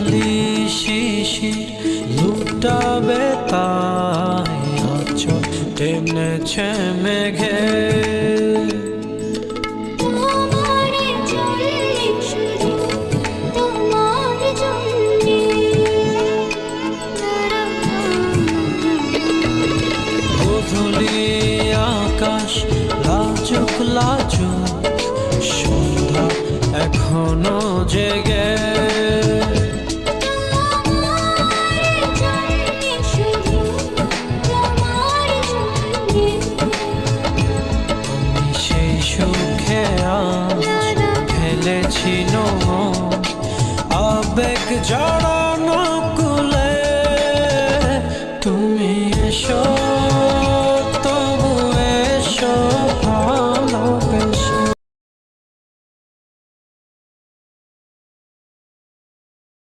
খালি শিশির লুটাবে তাই আচল টেনেছে মেঘে আকাশ লাজুক লাজুক সন্ধ্যা এখনও জেগে। বিচ্ছিন্ন আবেগ জড়ানো কুলে তুমি এসো।